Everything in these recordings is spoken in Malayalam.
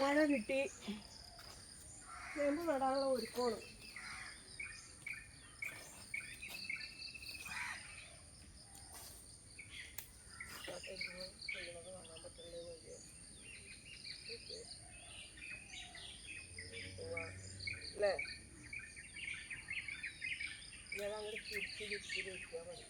മഴ കിട്ടി ചേമ്പ് നടാനുള്ള ഒരുക്കമാണ് അല്ലേ ഞാൻ അങ്ങനെ തിരിച്ച് തിരിച്ച് മതി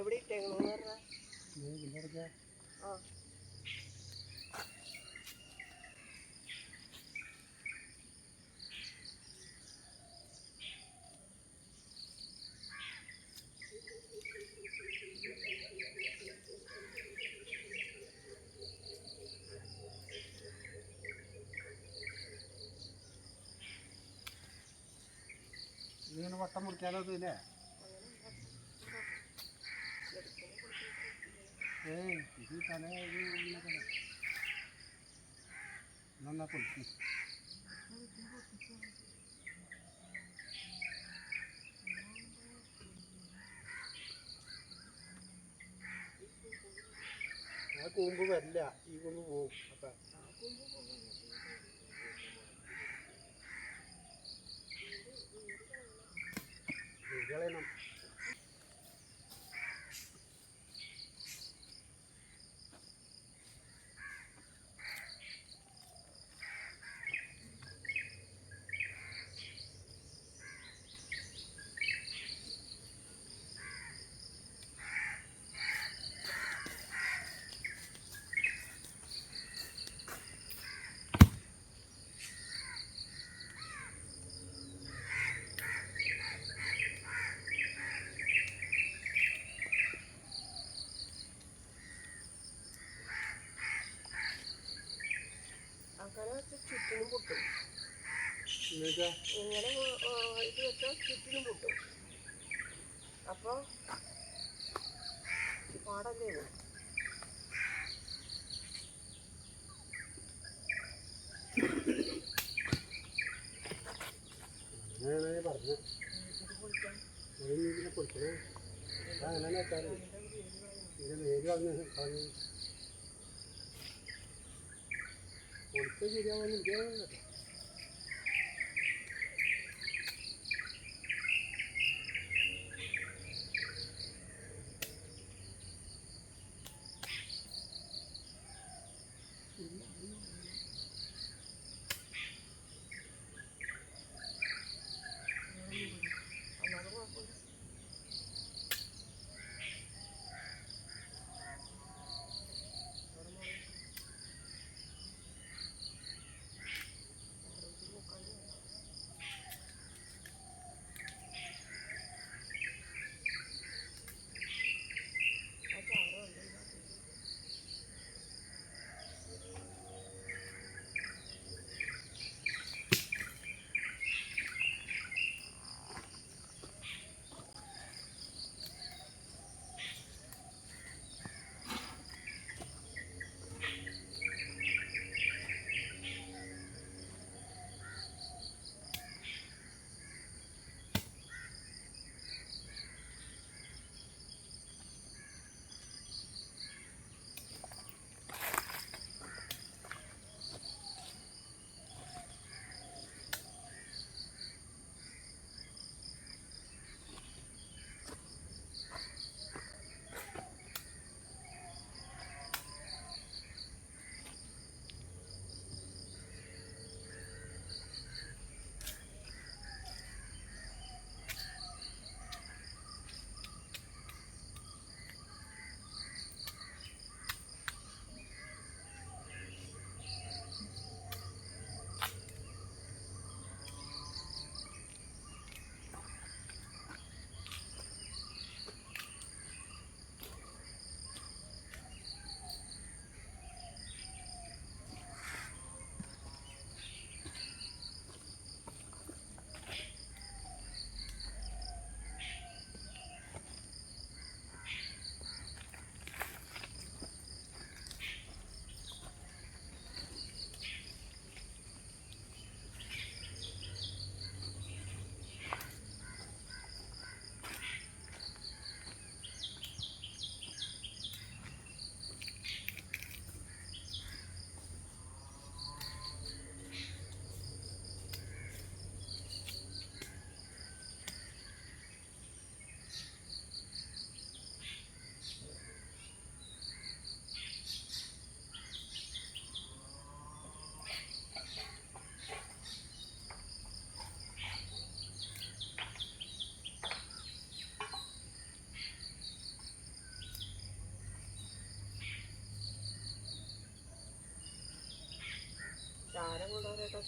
എവിടെ ഇട്ടേക്കണെന്ന് പറഞ്ഞാ? ആ ഇങ്ങനെ വട്ടം നന്നാ പൊളിക്കും ആ. കൂമ്പ് വരില്ല ഈ കൂമ്പ് പോകും അപ്പം കളയണം അങ്ങനെ വെച്ച് ചുറ്റിനും പൊട്ടും എന്നുവെച്ചാ ഇങ്ങനെ ഇത് വെച്ചാൽ ചുറ്റിനും പൊട്ടും. അപ്പോൾ പാടല്ലേ പറഞ്ഞു. ഇതിനെ പൊളിക്കണേ അങ്ങനെ വെച്ചാൽ ഇതിന്റെ വേര് കളഞ്ഞ് കളഞ്ഞ്. പൊളിച്ച ശരിയാവുമെന്ന്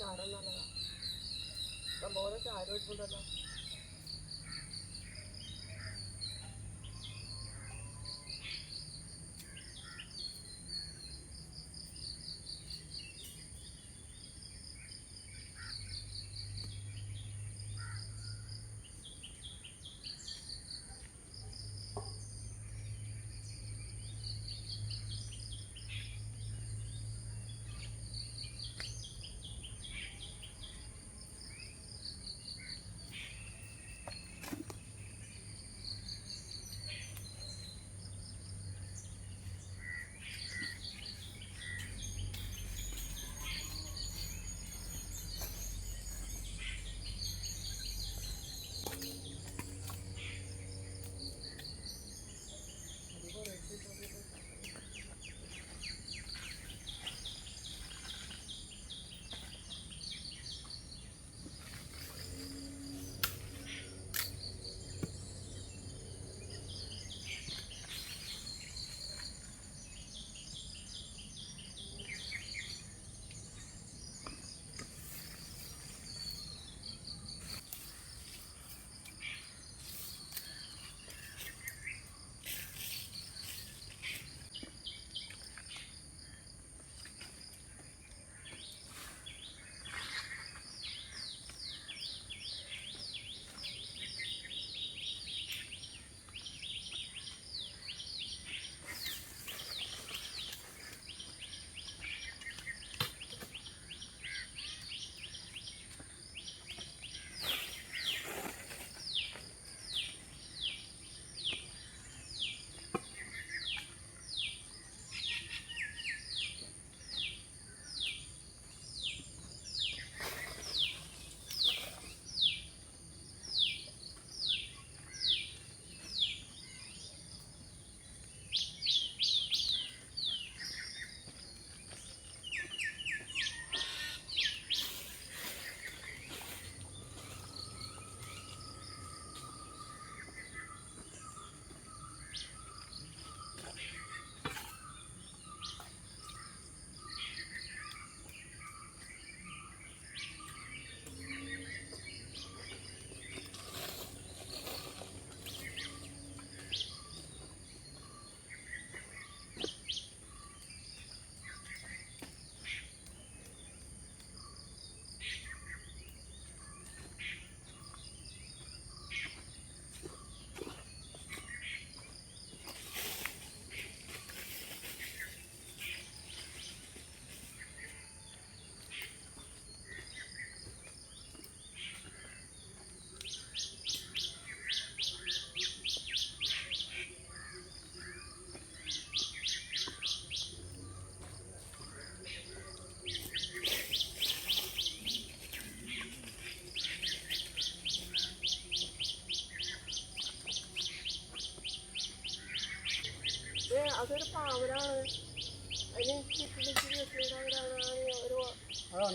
ചാരം നല്ലതാ സംഭവം ചാരം ഇട്ടുണ്ടല്ലോ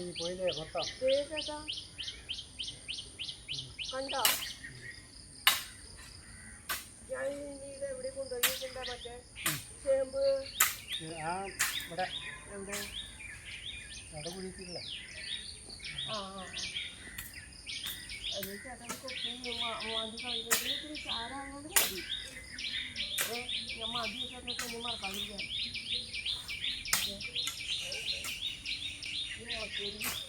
ഈ പോയില്ലേ മൊത്തം കണ്ടോ ഞാൻ ഇത് എവിടെ കൊണ്ടുപോയിട്ടുണ്ടാ മറ്റേ ചേമ്പ് ആ ഇവിടെ എവിടെ അവിടെ കുഴിച്ചിട്ടില്ല ആ ചേട്ടൻ കൊത്തി വാങ്ങി ഇത്തിരി ചാരാകൊണ്ട് മതി ഞാൻ മതിയൊക്കെ എന്നിട്ട് ഒന്നും മറക്കാതിരിക്കാൻ ഈ മുളക്കേരി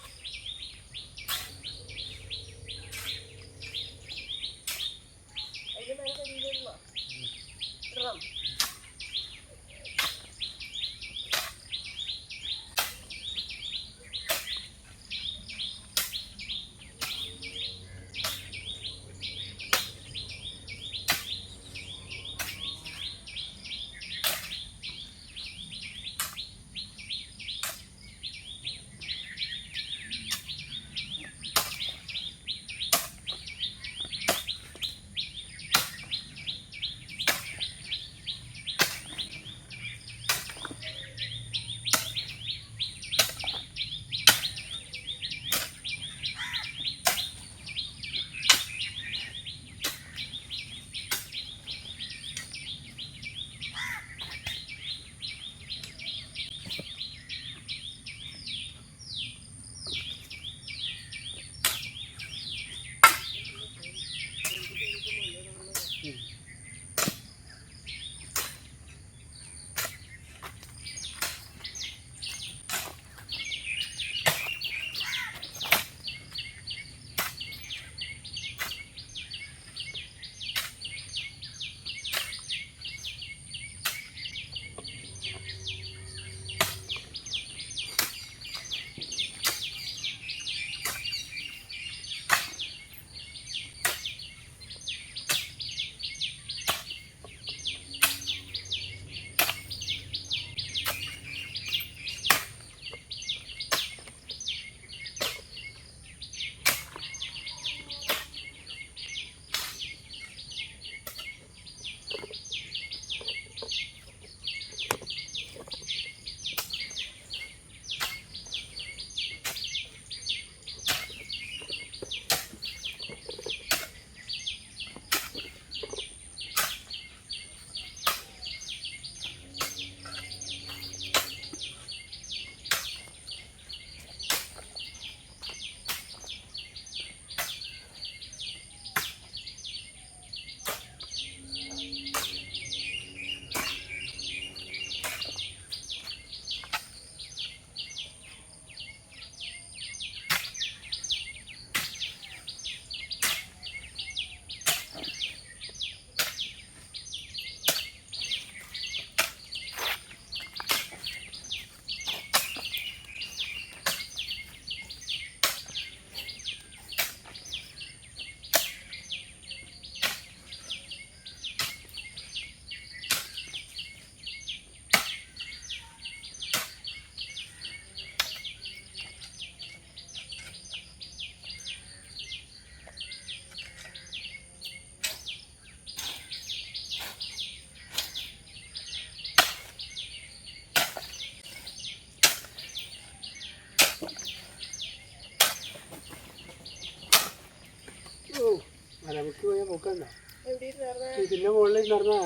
ഇതിന്റെ മുകളിൽ നടന്ന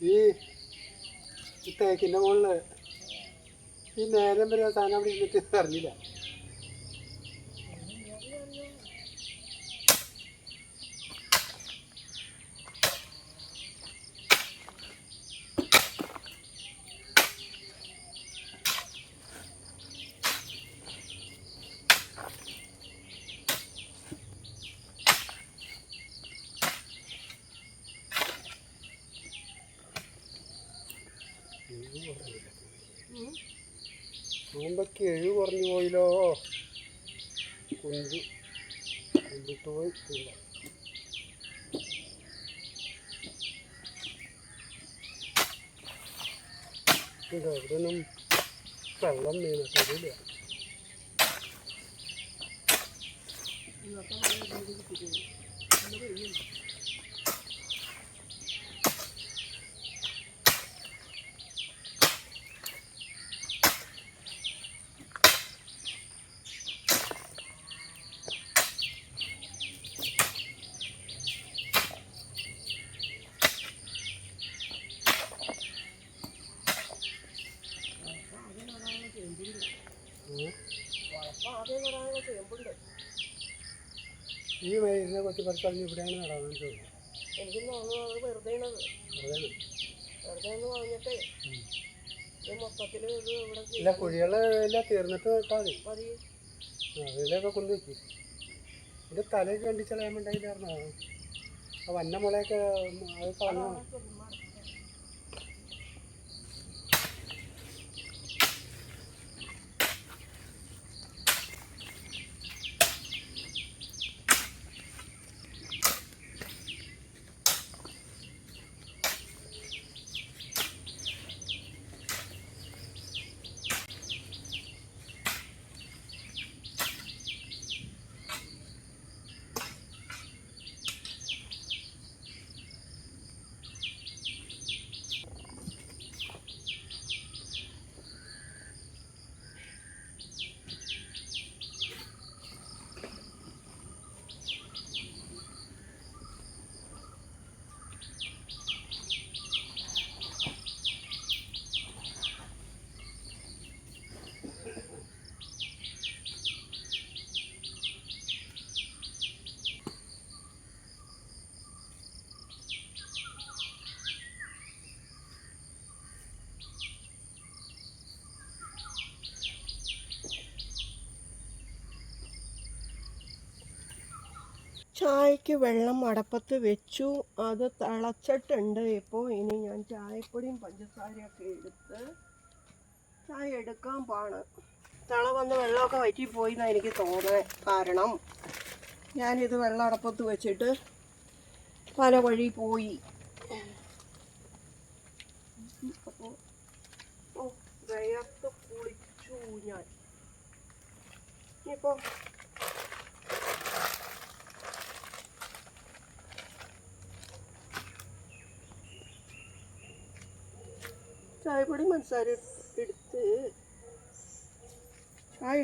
ഈ തേക്കിന്റെ മുകളിൽ ഈ നേരം വരെ സാധനം അവിടെ ഇരുന്നിട്ട് അറിഞ്ഞില്ല. നോമ്പൊക്കെ എഴു കുറഞ്ഞു പോയില്ലോ കുഞ്ചു കുഞ്ചിട്ട് പോയി ഇല്ല. ഇത് എവിടെയൊന്നും വെള്ളം വീണിട്ടില്ല ഇന്നത്തെ ഈ മരുന്നിനെ കൊച്ചു പറിച്ചറിഞ്ഞ് ഇവിടെയാണ് തോന്നുന്നു എനിക്ക് തോന്നുന്നു വെറുതെ വെറുതെ എന്ന് പറഞ്ഞിട്ടേ മൊത്തത്തിൽ ഇത് ഇവിടെ ഇല്ല കുഴികളെല്ലാം തീർന്നിട്ട് മതി. മതി. അതിലൊക്കെ കൊണ്ട് വെച്ച് ഇത് തലയൊക്കെ കണ്ടിച്ചളയാൻ വേണ്ടിയില്ലായിരുന്നോ ആ വന്ന മുളയൊക്കെ അത് കളഞ്ഞു? ചായക്ക് വെള്ളം അടപ്പത്ത് വെച്ചു. അത് തിളച്ചിട്ടുണ്ട്. ഇപ്പോൾ ഇനി ഞാൻ ചായപ്പൊടിയും പഞ്ചസാരയൊക്കെ എടുത്ത് ചായ എടുക്കാൻ പാണ് തിള വന്ന് വെള്ളമൊക്കെ വറ്റിപ്പോയി എന്നാണ് എനിക്ക് തോന്നുന്നത് കാരണം ഞാനിത് വെള്ളം അടപ്പത്ത് വെച്ചിട്ട് പല വഴി പോയി. അപ്പോൾ ഓ വിയർത്ത് കുളിച്ചു ഞാൻ. ഇനിയിപ്പോൾ ചായപ്പൊടി പഞ്ചസാര എടുത്ത് ചായ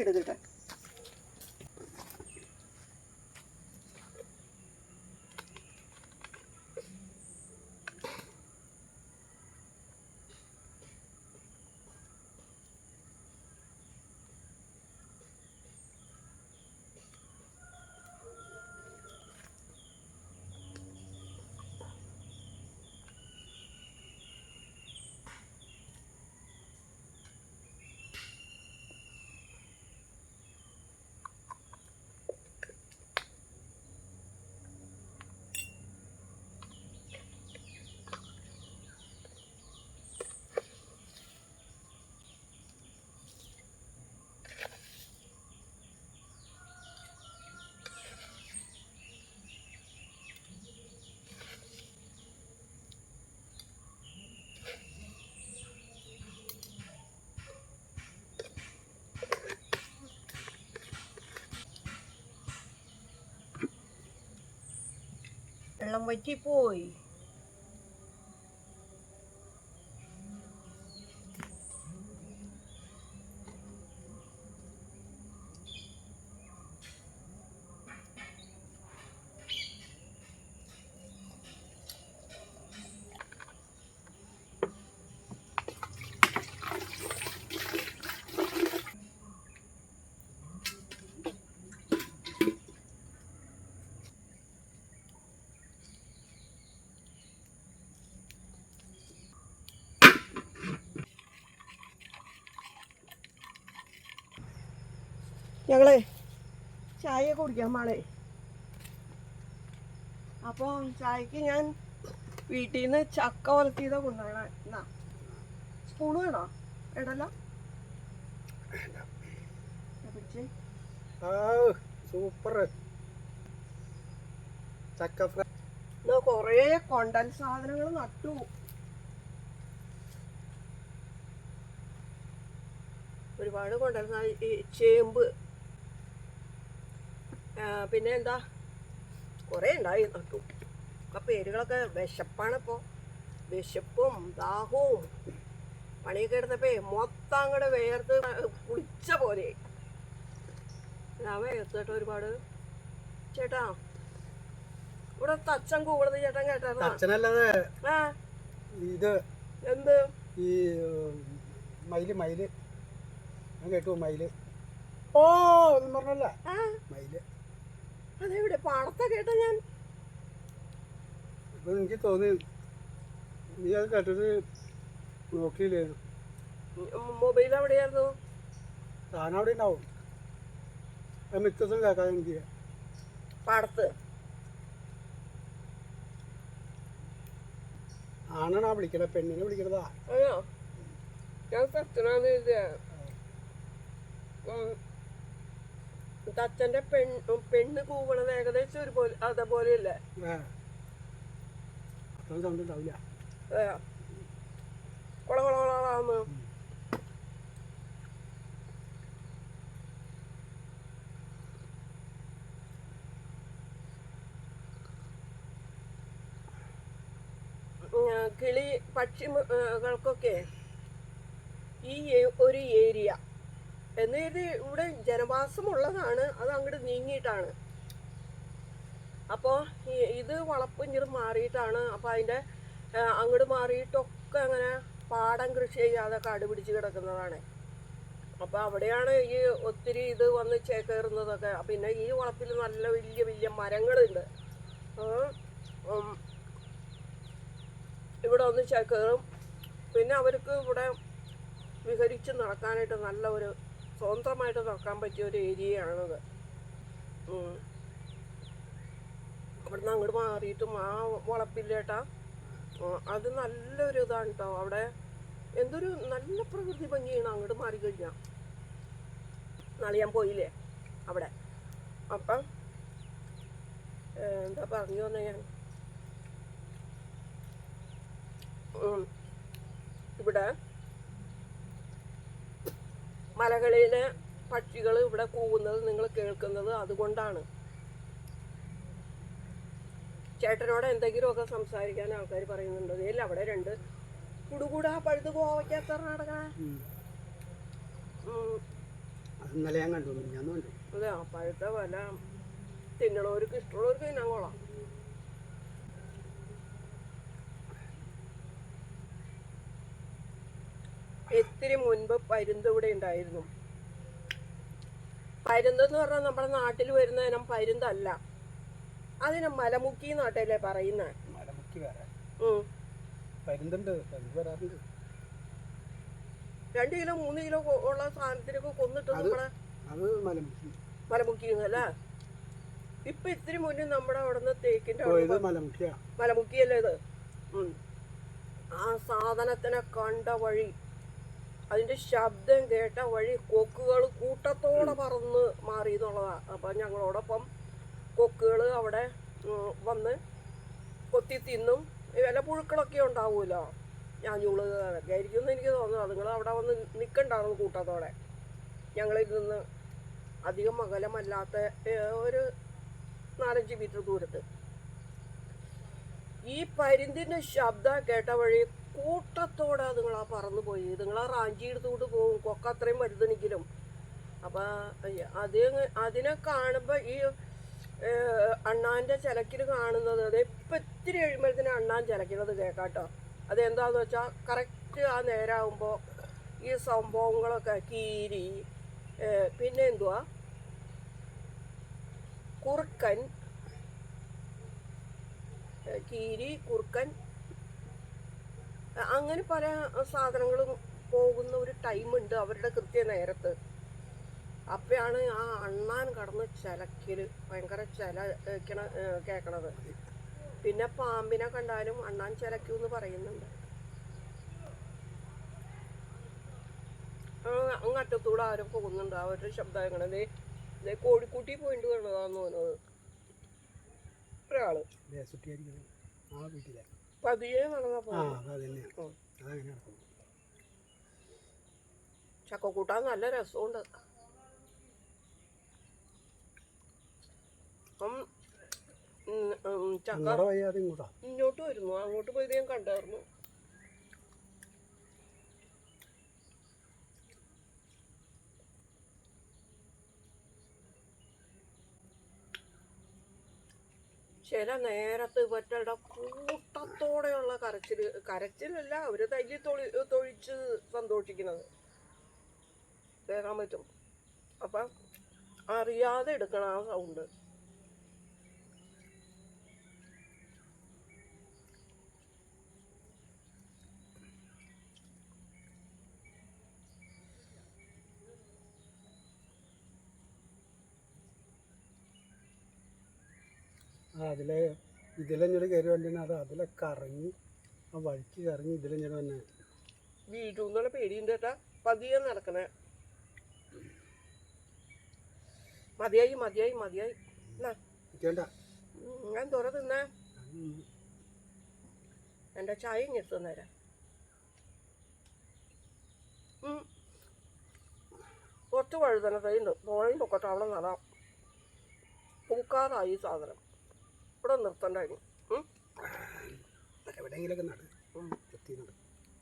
എടുക്കട്ടെ വെള്ളം വറ്റിപ്പോയി ഞങ്ങളെ ചായ കുടിക്കാൻ പാടേ അപ്പോൾ ചായക്ക് ഞാൻ വീട്ടിൽ നിന്ന് ചക്ക വളർത്തിയതാ കൊണ്ടാണ് എന്നാ സ്പൂണ് വേണോ? ഇടല. സൂപ്പർ. ചക്ക ഫ്രൈ കുറേ കൊണ്ടൽ സാധനങ്ങൾ നട്ടു. ഒരുപാട് കൊണ്ടൽ സാധനം ഈ ചേമ്പ്. പിന്നെ എന്താ കുറേ ഉണ്ടായി നട്ടു ആ പേരുകളൊക്കെ വിശപ്പാണിപ്പോൾ വിശപ്പും ദാഹവും. പണിയൊക്കെ എടുത്തപ്പോ മൊത്തം അങ്ങോട്ട് വേർത്ത് കുളിച്ച പോലെ. വേർത്ത് കേട്ടോ ഒരുപാട്. ചേട്ടാ ഇവിടെ തച്ചൻ കൂടത് ചേട്ടൻ കേട്ടാ ആ. ഇത് എന്ത്? ഈ മയിൽ മയിൽ. കേട്ടു മയിൽ. ഓ. ഒന്നും പറഞ്ഞല്ല. ആ. മയിൽ. അതെവിടെ പാടത്തെ കേട്ട ഞാൻ. എനിക്ക് തോന്നി നീ അത് കേട്ടത് നോക്കിയില്ലേ മൊബൈൽ എവിടെയായിരുന്നു താനവിടെ ഉണ്ടാവും. അത് മിക്ക ദിവസം കേൾക്കാൻ എനിക്ക് പാടത്ത്. ആണാണ് ആ വിളിക്കണത് പെണ്ണിനെ വിളിക്കണതാ. അയ്യോ ഞാൻ തച്ചനാന്ന് എഴുതിയ തച്ചന്റെ പെൺ പെണ്ണ് കൂവണത് ഏകദേശം ഒരു പോലെ അതേപോലെയല്ലേ? ആ. അത്ര സൗണ്ട് കൊള കൊള കൊളാന്ന് ഉം, കിളി പക്ഷികൾക്കൊക്കെ ഈ ഒരു ഏരിയ എന്ന് ഇവിടെ ഇവിടെ ജനവാസമുള്ളതാണ് അത് അങ്ങോട്ട് നീങ്ങിയിട്ടാണ്. അപ്പോൾ ഇത് വളപ്പ് ഇങ്ങനെ മാറിയിട്ടാണ്. അപ്പോൾ അതിന്റെ അങ്ങോട്ട് മാറിയിട്ടൊക്കെ അങ്ങനെ പാടം കൃഷി ചെയ്യാതെ കാട് പിടിച്ച് കിടക്കുന്നതാണ്. അപ്പോൾ അവിടെയാണ് ഈ ഒത്തിരി ഇത് വന്ന് ചേക്കേറുന്നതൊക്കെ പിന്നെ ഈ വളപ്പിൽ നല്ല വലിയ വലിയ മരങ്ങളുണ്ട്. ഇവിടെ ഒന്ന് ചേക്കേറും പിന്നെ അവർക്ക് ഇവിടെ വിഹരിച്ച് നടക്കാനായിട്ട് നല്ല ഒരു സ്വന്തമായിട്ട് നോക്കാൻ പറ്റിയ ഒരു ഏരിയയാണത്. അവിടുന്ന് അങ്ങോട്ട് മാറിയിട്ടും ആ വളപ്പില്ലേട്ടാ. അത് നല്ലൊരു ഇതാണ് കേട്ടോ അവിടെ എന്തൊരു നല്ല പ്രകൃതി ഭംഗിയാണ് അങ്ങോട്ട് മാറിക്കഴിഞ്ഞാൽ നാളെ ഞാൻ പോയില്ലേ? അവിടെ. അപ്പം എന്താ പറഞ്ഞു തന്നെ ഞാൻ. ഇവിടെ മലകളിലെ പക്ഷികൾ ഇവിടെ കൂവുന്നത് നിങ്ങൾ കേൾക്കുന്നത് അതുകൊണ്ടാണ്. ചേട്ടനോട് എന്തെങ്കിലുമൊക്കെ സംസാരിക്കാൻ ആൾക്കാർ പറയുന്നുണ്ട്. ഇല്ല അവിടെ രണ്ട്. കുടുകൂടാ പഴുത് പോവയ്ക്കാത്ത നടക്കണ. അത് ഇന്നലെ ഞാൻ കണ്ടു ഞാൻ കണ്ടു. അതെ ആ പഴുത്ത വല. തിന്നണവർക്ക് ഇഷ്ടമുള്ളവർക്ക് തിന്നാൻ കൊള്ളാം. ഇത്തിരി മുൻപ് പരുന്ത് ഇവിടെ ഉണ്ടായിരുന്നു. പരുന്ത് എന്ന് പറഞ്ഞാൽ നമ്മുടെ നാട്ടിൽ വരുന്ന ഇനം പരുന്തല്ല അതിന് മലമുക്കി നാട്ടല്ലേ പറയുന്നത് മലമുക്കി വേറെ. ഉം. പരുന്തുണ്ട് പരുന്ത് വരാറുണ്ട്. രണ്ട് കിലോ മൂന്ന് കിലോ ഉള്ള സാധനത്തിനൊക്കെ കൊന്നിട്ട് നമ്മളെ? മലമുക്കി. അല്ലേ ഇപ്പൊ ഇത്തിരി മുന്നേ നമ്മുടെ അവിടെ നിന്ന് തേക്കിന്റെ മലമുക്കിയാ. മലമുക്കിയല്ലേ ഇത്? ആ സാധനത്തിനെ കണ്ട വഴി അതിന്റെ ശബ്ദം കേട്ട വഴി കൊക്കുകൾ കൂട്ടത്തോടെ പറന്ന് മാറി എന്നുള്ളതാ. അപ്പൊ ഞങ്ങളോടൊപ്പം കൊക്കുകൾ അവിടെ വന്ന് കൊത്തി തിന്നും. വില പുഴുക്കളൊക്കെ ഉണ്ടാവുമല്ലോ? ഞാഞ്ഞൂൾ ആയിരിക്കും എന്ന് എനിക്ക് തോന്നുന്നു. അതുങ്ങൾ അവിടെ വന്ന് നിൽക്കണ്ടായിരുന്നു കൂട്ടത്തോടെ. ഞങ്ങളിൽ നിന്ന് അധികം അകലമല്ലാത്ത ഒരു നാലഞ്ച് മീറ്റർ ദൂരത്ത്. ഈ പരിന്തിന്റെ ശബ്ദം കേട്ട വഴി കൂട്ടത്തോടെ നിങ്ങൾ ആ പറന്നു പോയി. നിങ്ങൾ ആ റാഞ്ചി എടുത്തുകൊണ്ട് പോകും. കൊക്ക അത്രയും വലുതെനിക്കിലും. അപ്പൊ അത് അതിനെ കാണുമ്പോ ഈ അണ്ണാന്റെ ചിലക്കിൽ കാണുന്നത് അത് ഇപ്പൊ ഇത്തിരി കഴിയുമ്പോഴത്തേന് അണ്ണാൻ ചിലക്കുന്നത് കേക്കാട്ടോ. അതെന്താന്ന് വെച്ചാൽ കറക്റ്റ് ആ നേരാകുമ്പോ ഈ സംഭവങ്ങളൊക്കെ കീരി പിന്നെ എന്തുവാ? കുറുക്കൻ കീരി കുറുക്കൻ അങ്ങനെ പല സാധനങ്ങളും പോകുന്ന ഒരു ടൈമുണ്ട് അവരുടെ കൃത്യ നേരത്ത്. അപ്പോഴാണ് ആ അണ്ണാൻ കടന്ന് ചിലക്കൽ ഭയങ്കര ചില കേൾക്കണത് പിന്നെ പാമ്പിനെ കണ്ടാലും അണ്ണാൻ ചിലക്കൂ എന്ന് പറയുന്നുണ്ട് അങ്ങറ്റത്തൂടെ ആരും പോകുന്നുണ്ട്. അവരുടെ ശബ്ദം എങ്ങനെ കോഴിക്കൂട്ടി പോയിട്ട് വേണ്ടതാന്ന് തോന്നുന്നത്. ഒരാൾ ആ വീട്ടിലെ പതിയെ നടന്നാ ആ പോകും അത് തന്നെയാണ് ഉം. അതങ്ങനെ നടക്കും ചക്ക കൂട്ടാൻ നല്ല രസമുണ്ട്. അപ്പം ഉം, ഉം, ചക്ക ഇങ്ങോട്ട് വരുന്നു. അങ്ങോട്ട് പോയത് ഞാൻ കണ്ടായിരുന്നു. ചില നേരത്ത് ഇവറ്റയുടെ കൂട്ടത്തോടെയുള്ള കരച്ചിൽ കരച്ചിലല്ല അവർ തല്ലി തൊളി തൊഴിച്ച് സന്തോഷിക്കുന്നത്. കേൾക്കാൻ പറ്റും. അപ്പം അറിയാതെ എടുക്കണം ആ സൗണ്ട് അതിലെ ഇതിലെഞ്ഞൊരു കയറി വണ്ടിയാണ് അത് അതിലെ കറങ്ങി ആ വഴിക്ക് കറങ്ങി ഇതിലെഞ്ഞൊരു തന്നെ വീട്ടു എന്നുള്ള പേടിയുണ്ട് കേട്ടാ. പതിയെ നടക്കണേ. മതിയായി മതിയായി മതിയായി. ഞാൻ തുറ തിന്നേ. എന്റെ ചായ ഇങ്ങെടുത്തു തന്നേരാ. കുറച്ച് വഴുതന തൈയുണ്ട് തോഴയും പൊക്കട്ടെ അവിടെ നടാം. പൂക്കാറായി സാധനം. ഇവിടെ നിർത്തണ്ട ഉം. എവിടെയെങ്കിലൊക്കെ നട. ഉം. എത്തി നട്.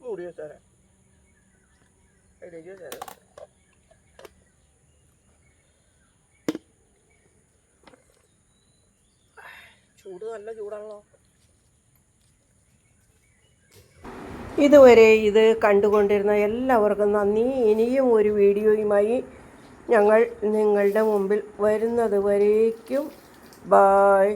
മൂടി വെച്ചേരാം. അതിലേക്ക് വെച്ചേരാം. ചൂട് നല്ല ചൂടാണല്ലോ. ഇതുവരെ ഇത് കണ്ടുകൊണ്ടിരുന്ന എല്ലാവർക്കും നന്ദി. ഇനിയും ഒരു വീഡിയോയുമായി ഞങ്ങൾ നിങ്ങളുടെ മുമ്പിൽ വരുന്നത് വരേക്കും. ബായ്